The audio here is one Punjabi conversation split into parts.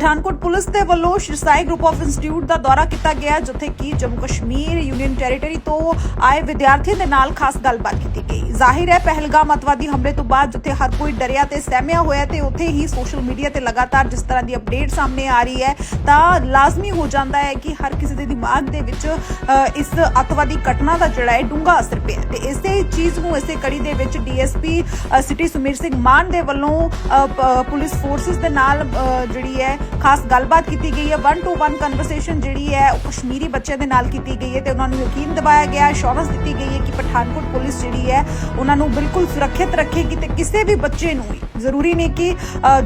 ਪਠਾਨਕੋਟ ਪੁਲਿਸ ਦੇ ਵੱਲੋਂ ਸ਼ਿਰਸਾਈ ਗਰੁੱਪ ਆਫ ਇੰਸਟੀਚਿਊਟ ਦਾ ਦੌਰਾ ਕੀਤਾ ਗਿਆ, ਜਿੱਥੇ ਕਿ ਜੰਮੂ ਕਸ਼ਮੀਰ ਯੂਨੀਅਨ ਟੈਰੀਟਰੀ ਤੋਂ ਆਏ ਵਿਦਿਆਰਥੀਆਂ ਦੇ ਨਾਲ ਖਾਸ ਗੱਲਬਾਤ ਕੀਤੀ ਗਈ। ਜ਼ਾਹਿਰ ਹੈ, ਪਹਿਲਗਾਮ ਅਤਵਾਦੀ ਹਮਲੇ ਤੋਂ ਬਾਅਦ ਜਿੱਥੇ ਹਰ ਕੋਈ ਡਰਿਆ ਤੇ ਸਹਿਮਿਆ ਹੋਇਆ ਤੇ ਉੱਥੇ ਹੀ ਸੋਸ਼ਲ ਮੀਡੀਆ ਤੇ ਲਗਾਤਾਰ ਜਿਸ ਤਰ੍ਹਾਂ ਦੀ ਅਪਡੇਟ ਸਾਹਮਣੇ ਆ ਰਹੀ ਹੈ, ਤਾਂ ਲਾਜ਼ਮੀ ਹੋ ਜਾਂਦਾ ਹੈ ਕਿ ਹਰ ਕਿਸੇ ਦੇ ਦਿਮਾਗ ਦੇ ਵਿੱਚ ਇਸ ਅਤਵਾਦੀ ਘਟਨਾ ਦਾ ਜਿਹੜਾ ਹੈ ਡੂੰਘਾ ਅਸਰ ਪਿਆ ਹੈ। ਤੇ ਇਸੇ ਚੀਜ਼ ਨੂੰ ਇਸੇ ਕੜੀ ਦੇ ਵਿੱਚ ਡੀਐਸਪੀ ਸਿਟੀ ਸੁਮੀਰ ਸਿੰਘ ਮਾਨ ਦੇ ਵੱਲੋਂ ਪੁਲਿਸ ਫੋਰਸਿਸ ਦੇ ਨਾਲ ਜਿਹੜੀ ਹੈ ਖਾਸ ਗੱਲਬਾਤ ਕੀਤੀ ਗਈ ਹੈ। 1 ਟੂ 1 ਕਨਵਰਸੇਸ਼ਨ ਜਿਹੜੀ ਹੈ, ਉਹ ਕਸ਼ਮੀਰੀ ਬੱਚਿਆਂ ਦੇ ਨਾਲ ਕੀਤੀ ਗਈ ਹੈ ਤੇ ਉਹਨਾਂ ਨੂੰ ਯਕੀਨ ਦਿਵਾਇਆ ਗਿਆ ਹੈ ਅਸ਼ੋਰੈਂਸ ਦਿੱਤੀ ਗਈ ਹੈ ਕਿ ਪਠਾਨਕੋਟ ਪੁਲਿਸ ਜਿਹੜੀ ਹੈ, ਉਹਨਾਂ ਨੂੰ ਬਿਲਕੁਲ ਸੁਰੱਖਿਅਤ ਰੱਖੇਗੀ ਤੇ ਕਿਸੇ ਵੀ ਬੱਚੇ ਨੂੰ ਜ਼ਰੂਰੀ ਨਹੀਂ ਕਿ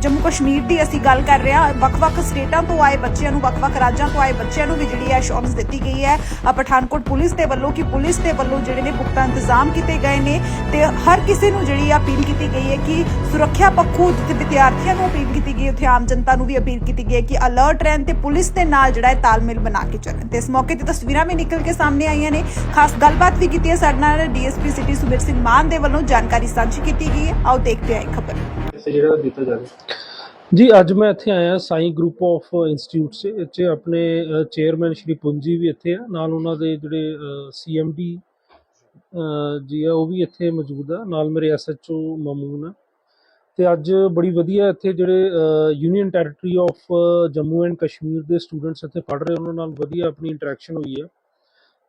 ਜੰਮੂ ਕਸ਼ਮੀਰ ਦੀ ਅਸੀਂ ਗੱਲ ਕਰ ਰਹੇ ਹਾਂ। ਵੱਖ-ਵੱਖ ਸਟੇਟਾਂ ਤੋਂ ਆਏ ਬੱਚਿਆਂ ਨੂੰ, ਵੱਖ-ਵੱਖ ਰਾਜਾਂ ਤੋਂ ਆਏ ਬੱਚਿਆਂ ਨੂੰ ਵੀ ਜਿਹੜੀ ਹੈ ਅਸ਼ੋਰੈਂਸ ਦਿੱਤੀ ਗਈ ਹੈ। ਪਠਾਨਕੋਟ ਪੁਲਿਸ ਦੇ ਵੱਲੋਂ ਕਿ ਪੁਲਿਸ ਦੇ ਵੱਲੋਂ ਜਿਹੜੇ ਨੇ ਪੁਖਤਾ ਇੰਤਜ਼ਾਮ ਕੀਤੇ ਗਏ ਨੇ ਤੇ ਹਰ ਕਿਸੇ ਨੂੰ ਜਿਹੜੀ ਆ ਅਪੀਲ ਕੀਤੀ ਗਈ ਹੈ ਕਿ ਸੁਰੱਖਿਆ ਪੱਖੋਂ ਜਿੱਥੇ ਵਿਦਿਆਰਥੀਆਂ ਨੂੰ ਅਪੀਲ ਕੀਤੀ ਗਈ ਉੱਥੇ ਆਮ ਜਨਤਾ ਨੂੰ ਵੀ ਅਪੀਲ ਕੀਤੀ ਹੈ ਕਿ ਅਲਰਟ ਰਹਿਣ ਤੇ ਪੁਲਿਸ ਦੇ ਨਾਲ ਜਿਹੜਾ ਹੈ ਤਾਲਮੇਲ ਬਣਾ ਕੇ ਚੱਲਣ। ਤੇ ਇਸ ਮੌਕੇ ਤੇ ਤਸਵੀਰਾਂ ਵੀ ਨਿਕਲ ਕੇ ਸਾਹਮਣੇ ਆਈਆਂ ਨੇ। ਖਾਸ ਗੱਲਬਾਤ ਵੀ ਕੀਤੀ ਹੈ। ਸਾਡੇ ਨਾਲ ਡੀਐਸਪੀ ਸਿਟੀ ਸੁਬੀਰ ਸਿੰਘ ਮਾਨ ਦੇ ਵੱਲੋਂ ਜਾਣਕਾਰੀ ਸਾਂਝੀ ਕੀਤੀ ਗਈ ਹੈ। ਆਓ ਦੇਖਦੇ ਹਾਂ ਇਹ ਖਬਰ। ਜਿਹੜਾ ਦਿੱਤਾ ਜਾਵੇ ਜੀ ਅੱਜ ਮੈਂ ਇੱਥੇ ਆਇਆ ਸਾਈ ਗਰੁੱਪ ਆਫ ਇੰਸਟੀਚਿਊਟ ਸੇ ਇੱਥੇ ਆਪਣੇ ਚੇਅਰਮੈਨ ਸ਼੍ਰੀ ਪੁੰਜੀ ਵੀ ਇੱਥੇ ਆ। ਨਾਲ ਉਹਨਾਂ ਦੇ ਜਿਹੜੇ ਸੀਐਮਡੀ ਜੀ ਆ ਉਹ ਵੀ ਇੱਥੇ ਮੌਜੂਦ ਆ। ਨਾਲ ਮੇਰੇ ਐਸਐਚਓ ਮਾਮੂਨ ਆ। ਤੇ ਅੱਜ ਬੜੀ ਵਧੀਆ ਇੱਥੇ ਜਿਹੜੇ union territory of Jammu and Kashmir ਦੇ ਸਟੂਡੈਂਟਸ ਇੱਥੇ ਪੜ੍ਹ ਰਹੇ, ਉਹਨਾਂ ਨਾਲ ਵਧੀਆ ਆਪਣੀ ਇੰਟਰੈਕਸ਼ਨ ਹੋਈ ਹੈ।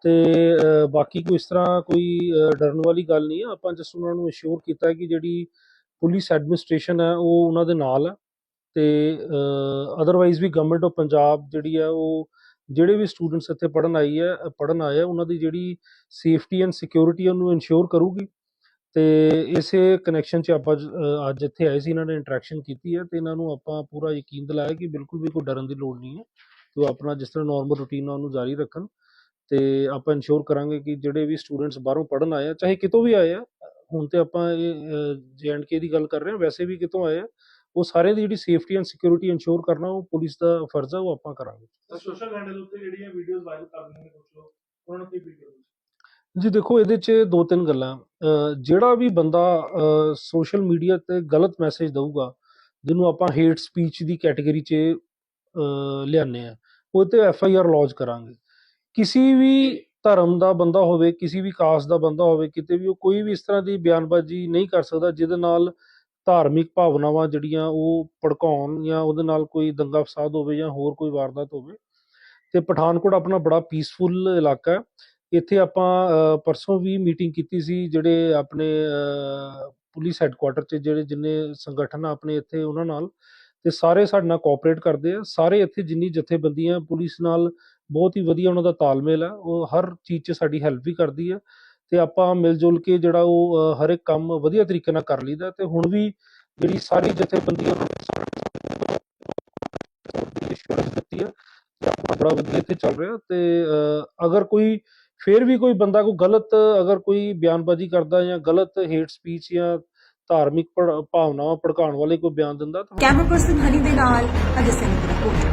ਤੇ ਬਾਕੀ ਕੋਈ ਇਸ ਤਰ੍ਹਾਂ ਕੋਈ ਡਰਨ ਵਾਲੀ ਗੱਲ ਨਹੀਂ ਹੈ। ਆਪਾਂ ਜਸ ਉਹਨਾਂ ਨੂੰ ਅਸ਼ੋਰ ਕੀਤਾ ਕਿ ਜਿਹੜੀ ਪੁਲਿਸ ਐਡਮਿਨਿਸਟ੍ਰੇਸ਼ਨ ਹੈ, ਉਹ ਉਹਨਾਂ ਦੇ ਨਾਲ ਹੈ। ਤੇ ਅਦਰਵਾਈਜ਼ ਵੀ ਗਵਰਨਮੈਂਟ ਆਫ ਪੰਜਾਬ ਜਿਹੜੀ ਹੈ, ਉਹ ਜਿਹੜੇ ਵੀ ਸਟੂਡੈਂਟਸ ਇੱਥੇ ਪੜਨ ਆਈ ਹੈ ਪੜਨ ਆਏ ਆ ਉਹਨਾਂ ਦੀ ਜਿਹੜੀ ਸੇਫਟੀ ਐਂਡ ਸਿਕਿਉਰਿਟੀ ਉਹਨੂੰ ਇਨਸ਼ੋਰ ਕਰੂਗੀ। ਤੇ ਇਸੇ ਕਨੈਕਸ਼ਨ 'ਚ ਆਪਾਂ ਅੱਜ ਇੱਥੇ ਆਏ ਸੀ, ਇਹਨਾਂ ਨੇ ਇੰਟਰੈਕਸ਼ਨ ਕੀਤੀ ਹੈ ਤੇ ਇਹਨਾਂ ਨੂੰ ਆਪਾਂ ਪੂਰਾ ਯਕੀਨ ਦਿਲਾਇਆ ਕਿ ਬਿਲਕੁਲ ਵੀ ਕੋਈ ਡਰਨ ਦੀ ਲੋੜ ਨਹੀਂ ਹੈ। ਤੇ ਉਹ ਆਪਣਾ ਜਿਸ ਤਰ੍ਹਾਂ ਨਾਰਮਲ ਰੂਟੀਨ ਆ ਉਹਨੂੰ ਜਾਰੀ ਰੱਖਣ ਤੇ ਆਪਾਂ ਇਨਸ਼ੋਰ ਕਰਾਂਗੇ ਕਿ ਜਿਹੜੇ ਵੀ ਸਟੂਡੈਂਟਸ ਬਾਹਰੋਂ ਪੜਨ ਆਏ ਆ, ਚਾਹੇ ਕਿਤੋਂ ਵੀ ਆਏ ਆ, ਹੁਣ ਤੇ ਆਪਾਂ ਇਹ ਕੇ ਦੀ ਗੱਲ ਕਰ ਰਹੇ ਹਾਂ, ਵੈਸੇ ਵੀ ਕਿਤੋਂ ਆਏ ਆ, ਉਹ ਸਾਰੇ ਦੀ ਜਿਹੜੀ ਸੇਫਟੀ ਐਂਡ ਸਿਕਿਉਰਿਟੀ ਇਨਸ਼ੋਰ ਕਰਨਾ, ਉਹ ਪੁਲਿਸ ਦਾ ਫਰਜ਼ ਆ, ਉਹ ਆਪਾਂ ਕਰਾਂਗੇ। ਸੋਸ਼ਲ ਹੈਂਡਲ ਉੱਤੇ ਜਿਹੜੀਆਂ ਵੀਡੀਓਜ਼ ਵਾਇਰਲ ਕਰ ਨੇ ਕੁਝ ਉਹਨਾਂ ਨੂੰ ਕੀ ਫੀਲ ਜੀ ਦੇਖੋ, ਇਹਦੇ 'ਚ ਦੋ ਤਿੰਨ ਗੱਲਾਂ। ਅਹ ਜਿਹੜਾ ਵੀ ਬੰਦਾ ਸੋਸ਼ਲ ਮੀਡੀਆ ਤੇ ਗਲਤ ਮੈਸੇਜ ਦਊਗਾ, ਜਿਹਨੂੰ ਆਪਾਂ ਹੇਟ ਸਪੀਚ ਦੀ ਕੈਟਾਗਰੀ 'ਚ ਅਹ ਲਿਆਉਂਦੇ ਆ ਉਹ ਤੇ ਐਫ ਆਈ ਆਰ ਲੌਂਚ ਕਰਾਂਗੇ। ਕਿਸੇ ਵੀ ਧਰਮ ਦਾ ਬੰਦਾ ਹੋਵੇ, ਕਿਸੇ ਵੀ ਕਾਸਟ ਦਾ ਬੰਦਾ ਹੋਵੇ, ਕਿਤੇ ਵੀ ਉਹ ਕੋਈ ਵੀ ਇਸ ਤਰ੍ਹਾਂ ਦੀ ਬਿਆਨਬਾਜ਼ੀ ਨਹੀਂ ਕਰ ਸਕਦਾ, ਜਿਹਦੇ ਨਾਲ ਧਾਰਮਿਕ ਭਾਵਨਾਵਾਂ ਜਿਹੜੀਆਂ ਉਹ ਭੜਕਾਉਣ ਜਾਂ ਉਹਦੇ ਨਾਲ ਕੋਈ ਦੰਗਾ ਫਸਾਦ ਹੋਵੇ ਜਾਂ ਹੋਰ ਕੋਈ ਵਾਰਦਾਤ ਹੋਵੇ। ਤੇ ਪਠਾਨਕੋਟ ਆਪਣਾ ਬੜਾ ਪੀਸਫੁਲ ਇਲਾਕਾ ਹੈ। ਇੱਥੇ ਆਪਾਂ ਪਰਸੋਂ ਵੀ ਮੀਟਿੰਗ ਕੀਤੀ ਸੀ ਜਿਹੜੇ ਆਪਣੇ ਪੁਲਿਸ ਹੈੱਡਕੁਆਟਰ 'ਚ ਜਿਹੜੇ ਜਿੰਨੇ ਸੰਗਠਨ ਆਪਣੇ ਇੱਥੇ ਉਹਨਾਂ ਨਾਲ ਤੇ ਸਾਰੇ ਸਾਡੇ ਨਾਲ ਕੋਆਪਰੇਟ ਕਰਦੇ ਆ। ਸਾਰੇ ਇੱਥੇ ਜਿੰਨੀ ਜਥੇਬੰਦੀਆਂ ਪੁਲਿਸ ਨਾਲ ਬਹੁਤ ਹੀ ਵਧੀਆ ਉਹਨਾਂ ਦਾ ਤਾਲਮੇਲ ਆ। ਉਹ ਹਰ ਚੀਜ਼ 'ਚ ਸਾਡੀ ਹੈਲਪ ਵੀ ਕਰਦੀ ਹੈ ਤੇ ਆਪਾਂ ਮਿਲ ਜੁਲ ਕੇ ਜਿਹੜਾ ਉਹ ਹਰ ਇੱਕ ਕੰਮ ਵਧੀਆ ਤਰੀਕੇ ਨਾਲ ਕਰ ਲਈਦਾ ਤੇ ਹੁਣ ਵੀ ਜਿਹੜੀ ਸਾਰੀ ਜਥੇਬੰਦੀਆਂ ਦਿੱਤੀ ਹੈ ਬੜਾ ਵਧੀਆ ਇੱਥੇ ਚੱਲ ਰਿਹਾ ਤੇ ਅਗਰ ਕੋਈ ਫਿਰ ਵੀ ਕੋਈ ਬੰਦਾ ਕੋਈ ਗਲਤ, ਅਗਰ ਕੋਈ ਬਿਆਨਬਾਜ਼ੀ ਕਰਦਾ ਜਾਂ ਗਲਤ ਹੇਟ ਸਪੀਚ ਜਾਂ ਧਾਰਮਿਕ ਭਾਵਨਾਵਾਂ ਭੜਕਾਉਣ ਵਾਲੇ ਕੋਈ ਬਿਆਨ ਦਿੰਦਾ ਤਾਂ ਕੈਮਰਾ ਪਰਸਨ ਹਨੀ ਦੇ ਨਾਲ, ਅਜੇ ਸਿੰਘ ਰਿਪੋਰਟ